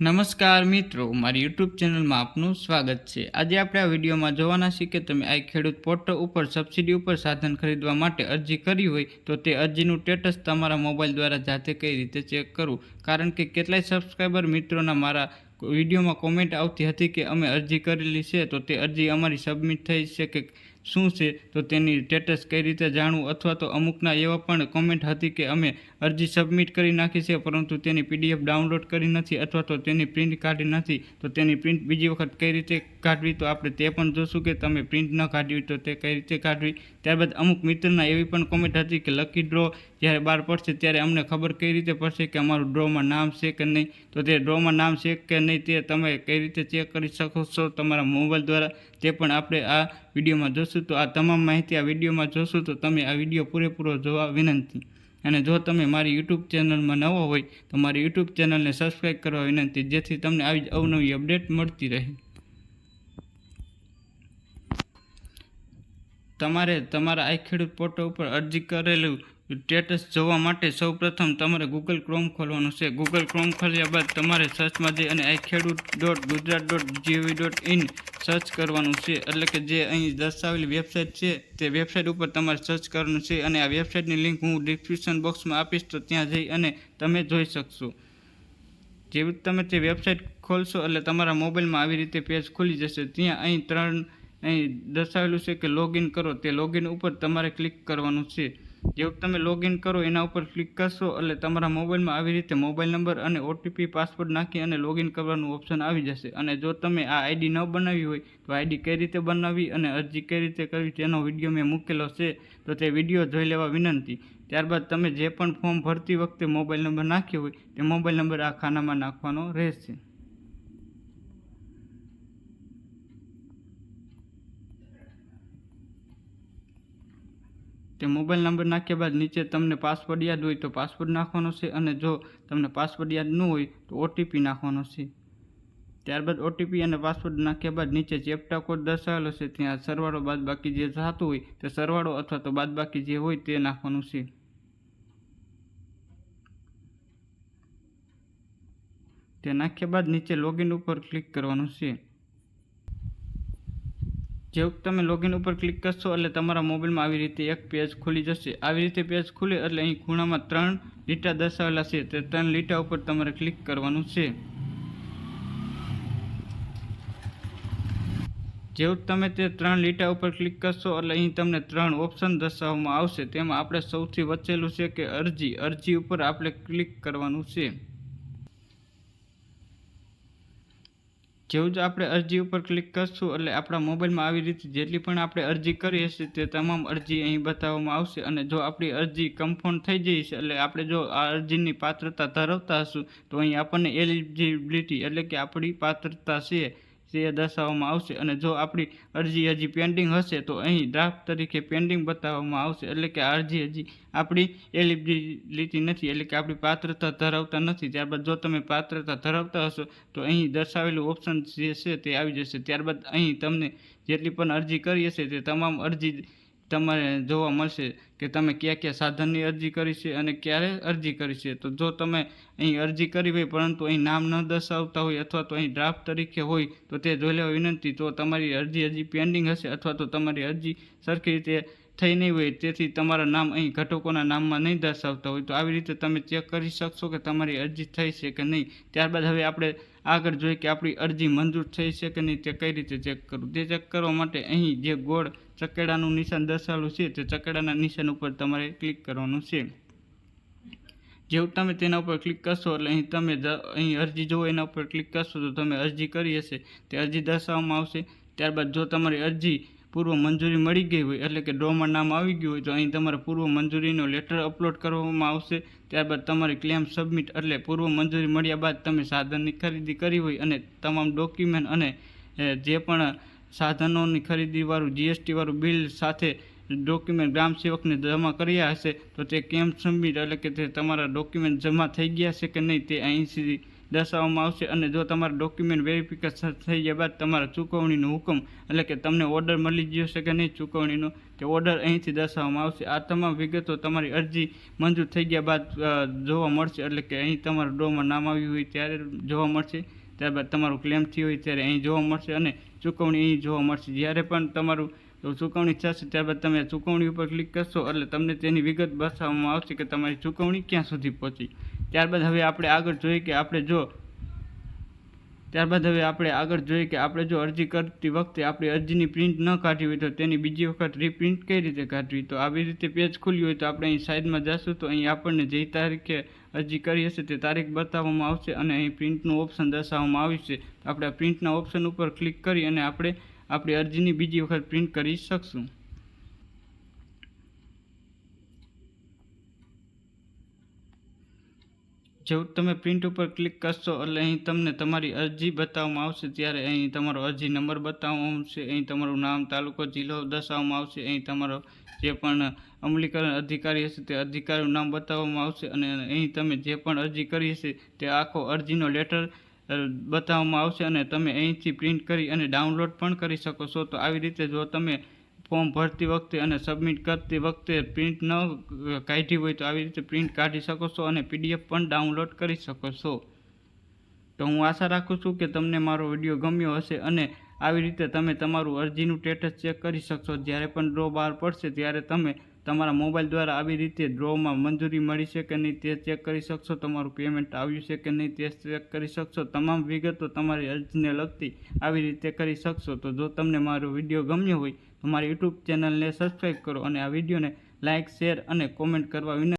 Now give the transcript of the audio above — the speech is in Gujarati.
નમસ્કાર મિત્રો, મારી યુટ્યુબ ચેનલમાં આપનું સ્વાગત છે. આજે આપણે આ વિડીયોમાં જોવાના છીએ કે તમે આ ખેડૂત પોર્ટલ ઉપર સબસિડી ઉપર સાધન ખરીદવા માટે અરજી કરી હોય તો તે અરજીનું સ્ટેટસ તમારા મોબાઈલ દ્વારા જાતે કઈ રીતે ચેક કરવું? કારણ કે કેટલાય સબસ્ક્રાઈબર મિત્રોના મારા વિડીયોમાં કોમેન્ટ આવતી હતી કે અમે અરજી કરેલી છે તો તે અરજી અમારી સબમિટ થઈ છે કે શું છે? તો તેની સ્ટેટસ કઈ રીતે જાણવું? અથવા તો અમુકના એવા પણ કોમેન્ટ હતી કે અમે અરજી સબમિટ કરી નાખી છે, પરંતુ તેની પીડીએફ ડાઉનલોડ કરી નથી અથવા તો તેની પ્રિન્ટ કાઢી નથી, તો તેની પ્રિન્ટ બીજી વખત કઈ રીતે કાઢવી? તો આપણે તે પણ જોશું કે તમે પ્રિન્ટ ન કાઢવી તો તે કઈ રીતે કાઢવી? ત્યારબાદ અમુક મિત્રના એવી પણ કોમેન્ટ હતી કે લકી ડ્રો જ્યારે બહાર પડશે ત્યારે અમને ખબર કઈ રીતે પડશે કે અમારું ડ્રોમાં નામ છે કે નહીં? તો તે ડ્રોમાં નામ છે કે નહીં તે તમે કઈ રીતે ચેક કરી શકો છો તમારા મોબાઈલ દ્વારા? તે પણ આપણે આ વિડીયોમાં જોશું તો આ તમામ માહિતી આ વિડીયોમાં જોશું તો તમે આ વીડિયો પૂરેપૂરો જોવા વિનંતી. અને જો તમે મારી યુટ્યુબ ચેનલમાં નવો હોય તો મારી યુટ્યુબ ચેનલને સબસ્ક્રાઈબ કરવા વિનંતી, જેથી તમને આવી અવનવી અપડેટ મળતી રહે. તમારે તમારા આ ખેડૂત પોર્ટલ ઉપર અરજી કરેલું સ્ટેટસ જોવા માટે સૌપ્રથમ તમારે ગૂગલ ક્રોમ ખોલવાનું છે. ગૂગલ ક્રોમ ખોલ્યા બાદ તમારે સર્ચમાં જઈ અને I Khedut dot Gujarat dot G O V dot in search કરવાનું છે. એટલે કે જે અહીં દર્શાવેલી વેબસાઇટ છે, તે વેબસાઇટ ઉપર તમારે સર્ચ કરવાનું છે અને આ વેબસાઇટની લિંક હું ડિસ્ક્રિપ્શન બોક્સમાં આપીશ તો ત્યાં જઈ અને તમે જોઈ શકશો. જેવી તમે તે વેબસાઇટ ખોલશો, એટલે તમારા મોબાઈલમાં આવી રીતે પેજ ખુલી જશે. ત્યાં અહીં ત્રણ અહીં દર્શાવેલું છે કે લોગિન કરો. તે લોગિન ઉપર તમારે ક્લિક કરવાનું છે. જેવું તમે લોગિન કરો, એના ઉપર ક્લિક કરશો એટલે તમારા મોબાઈલમાં આવી રીતે મોબાઈલ નંબર અને ઓટીપી પાસવર્ડ નાખી અને લોગિન કરવાનું ઓપ્શન આવી જશે. અને જો તમે આ આઈડી ન બનાવી હોય, તો આઈડી કઈ રીતે બનાવવી અને અરજી કઈ રીતે કરવી તેનો વીડિયો મેં મૂકેલો છે, તો તે વીડિયો જોઈ લેવા વિનંતી. ત્યારબાદ તમે જે પણ ફોર્મ ભરતી વખતે મોબાઈલ નંબર નાખ્યો હોય, તે મોબાઈલ નંબર આ ખાનામાં નાખવાનો રહેશે. તે મોબાઈલ નંબર નાખ્યા બાદ નીચે તમને પાસવર્ડ યાદ હોય તો પાસવર્ડ નાખવાનો છે અને જો તમને પાસવર્ડ યાદ ન હોય તો ઓટીપી નાખવાનો છે. ત્યારબાદ ઓટીપી અને પાસવર્ડ નાખ્યા બાદ નીચે ચેપ્ટા કોડ દર્શાવેલો છે. ત્યાં સરવાળો બાદ બાકી જે થતું હોય તે સરવાળો અથવા તો બાદ બાકી જે હોય તે નાખવાનું છે. તે નાખ્યા બાદ નીચે લોગિન ઉપર ક્લિક કરવાનું છે. જેવું તમે લોગિન ઉપર ક્લિક કરશો એટલે તમારા મોબાઈલમાં આવી રીતે એક પેજ ખુલી જશે. આવી રીતે પેજ ખુલે એટલે અહીં ખૂણામાં ત્રણ લીટા દર્શાવેલા છે. તે ત્રણ લીટા ઉપર તમારે ક્લિક કરવાનું છે. જેવું તમે તે ત્રણ લીટા ઉપર ક્લિક કરશો એટલે અહીં તમને ત્રણ ઓપ્શન દર્શાવવામાં આવશે. તેમાં આપણે સૌથી વચ્ચેલું છે કે અરજી. અરજી ઉપર આપણે ક્લિક કરવાનું છે. જેવું જ આપણે અરજી ઉપર ક્લિક કરશું એટલે આપણા મોબાઈલમાં આવી રીતે જેટલી પણ આપણે અરજી કરી હશે તે તમામ અરજી અહીં બતાવવામાં આવશે અને જો આપણી અરજી કન્ફર્મ થઈ જઈ છે એટલે આપણે જો આ અરજીની પાત્રતા ધરાવતા હશું તો અહીં આપણને એલિજિબિલિટી એટલે કે આપણી પાત્રતા છે. તે દર્શાવવામાં આવશે અને જો આપણી અરજી હજી પેન્ડિંગ હશે, તો અહીં ડ્રાફ્ટ તરીકે પેન્ડિંગ બતાવવામાં આવશે. એટલે કે અરજી હજી આપણી એલિજિબિલિટી નથી, એટલે કે આપણી પાત્રતા ધરાવતા નથી. ત્યારબાદ જો તમે પાત્રતા ધરાવતા હશો, તો અહીં દર્શાવેલું ઓપ્શન જે છે તે આવી જશે. ત્યારબાદ અહીં તમને જેટલી પણ અરજી કરી હશે તે તમામ અરજી તમારે જોવા મળશે કે તમે કયા કયા સાધનની અરજી કરી છે અને ક્યારે અરજી કરી છે. તો જો તમે અહીં અરજી કરી હોય, પરંતુ અહીં નામ ન દર્શાવતા હોય અથવા તો અહીં ડ્રાફ્ટ તરીકે હોય, તો તે જોઈ લેવા વિનંતી, તો તમારી અરજી હજી પેન્ડિંગ હશે અથવા તો તમારી અરજી સરખી રીતે થઈ નહીં હોય, તેથી તમારા નામ અહીં ઘટકોના નામમાં નહીં દર્શાવતા હોય, તો આવી રીતે તમે ચેક કરી શકશો કે તમારી અરજી થઈ છે કે નહીં. ત્યારબાદ હવે આપણે આગળ જોઈએ કે આપણી અરજી મંજૂર થઈ છે કે નહીં, તે કઈ રીતે ચેક કરવું. તે ચેક કરવા માટે અહીં જે ગોળ ચકેડાનું નિશાન દર્શાવેલું છે, તે ચકેડાના નિશાન ઉપર તમારે ક્લિક કરવાનું છે. જેવું તમે તેના ઉપર ક્લિક કરશો એટલે અહીં તમે અહીં અરજી જુઓ એના ઉપર ક્લિક કરશો તો તમે અરજી કરી હશે. તે અરજી દર્શાવવામાં આવશે. ત્યારબાદ જો તમારી અરજી પૂર્વ મંજૂરી મળી ગઈ હોય, એટલે કે ડ્રોમાં નામ આવી ગયું હોય, તો અહીં તમારે પૂર્વ મંજૂરીનો લેટર અપલોડ કરવામાં આવશે. ત્યારબાદ તમારી ક્લેમ સબમિટ એટલે પૂર્વ મંજૂરી મળ્યા બાદ તમે સાધનની ખરીદી કરી હોય અને તમામ ડોક્યુમેન્ટ અને જે પણ સાધનોની ખરીદીવાળું જીએસટીવાળું બિલ સાથે ડોક્યુમેન્ટ ગ્રામ સેવકને જમા કર્યા હશે, તો તે કેમ સબમિટ એટલે કે તે તમારા ડોક્યુમેન્ટ જમા થઈ ગયા છે કે નહીં તે અહીં સુધી દર્શાવવામાં આવશે અને જો તમારા ડોક્યુમેન્ટ વેરિફિકેશન થઈ ગયા બાદ તમારા ચૂકવણીનો હુકમ એટલે કે તમને ઓર્ડર મળી ગયો છે કે નહીં ચૂકવણીનો તે ઓર્ડર અહીંથી દર્શાવવામાં આવશે. આ તમામ વિગતો તમારી અરજી મંજૂર થઈ ગયા બાદ જોવા મળશે. એટલે કે અહીં તમારા ડ્રોમાં નામ આવ્યું હોય ત્યારે જોવા મળશે. ત્યારબાદ તમારું ક્લેમ થયું હોય ત્યારે અહીં જોવા મળશે અને ચૂકવણી અહીં જોવા મળશે. જ્યારે પણ તમારું ચૂકવણી થશે, ત્યારબાદ તમે ચૂકવણી ઉપર ક્લિક કરશો એટલે તમને તેની વિગત બતાવવામાં આવશે કે તમારી ચૂકવણી ક્યાં સુધી પહોંચી. ત્યારબાદ હવે આપણે આગળ જોઈએ કે આપણે જો ત્યારબાદ હવે આપણે આગળ જોઈએ કે આપણે જો અરજી કરતી વખતે આપણી અરજીની પ્રિન્ટ ન કાઢવી હોય તો તેની બીજી વખત રીપ્રિન્ટ કઈ રીતે કાઢવી? તો આવી રીતે પેજ ખુલ્યું હોય તો આપણે અહીં સાઈડમાં જશું તો અહીં આપણને જે તારીખે અરજી કરી હશે તે તારીખ બતાવવામાં આવશે અને અહીં પ્રિન્ટનું ઓપ્શન દર્શાવવામાં તો આપણે પ્રિન્ટના ઓપ્શન ઉપર ક્લિક કરી અને આપણે આપણી અરજીની બીજી વખત પ્રિન્ટ કરી શકશું. જેવું તમે પ્રિન્ટ ઉપર ક્લિક કરશો, એટલે અહીં તમને તમારી અરજી બતાવવામાં આવશે. ત્યારે અહીં તમારો અરજી નંબર બતાવવામાં આવશે, અહીં તમારું નામ, તાલુકો, જિલ્લો દર્શાવવામાં આવશે, અહીં તમારો જે પણ અમલીકરણ અધિકારી હશે તે અધિકારીનું નામ બતાવવામાં આવશે, અને અહીં તમે જે પણ અરજી કરી હશે તે આખો અરજીનો લેટર બતાવવામાં આવશે, અને તમે અહીંથી પ્રિન્ટ કરી અને ડાઉનલોડ પણ કરી શકો છો. તો આવી રીતે જો તમે ફોર્મ ભરતી વખતે અને સબમિટ કરતી વખતે પ્રિન્ટ ન કાઢી હોય તો આવી રીતે પ્રિન્ટ કાઢી શકો છો અને પીડીએફ પણ ડાઉનલોડ કરી શકો છો. તો હું આશા રાખું છું કે તમને મારો વીડિયો ગમ્યો હશે અને આવી રીતે તમે તમારું અરજીનું સ્ટેટસ ચેક કરી શકશો. જ્યારે પણ ડ્રો બહાર પડશે ત્યારે તમે તમારા મોબાઈલ દ્વારા આવી રીતે ડ્રોમાં મંજૂરી મળી છે કે નહીં તે ચેક કરી શકશો? તમારું પેમેન્ટ આવ્યું છે કે નહીં તે ચેક કરી શકશો? તમામ વિગતો તમારી અરજીને લગતી આવી રીતે કરી શકશો? તો જો તમને મારો વીડિયો ગમ્યો હોય તો મારી યુટ્યુબ ચેનલને સબસ્ક્રાઈબ કરો અને આ વિડીયોને લાઇક શેર અને કોમેન્ટ કરવા વિનંતી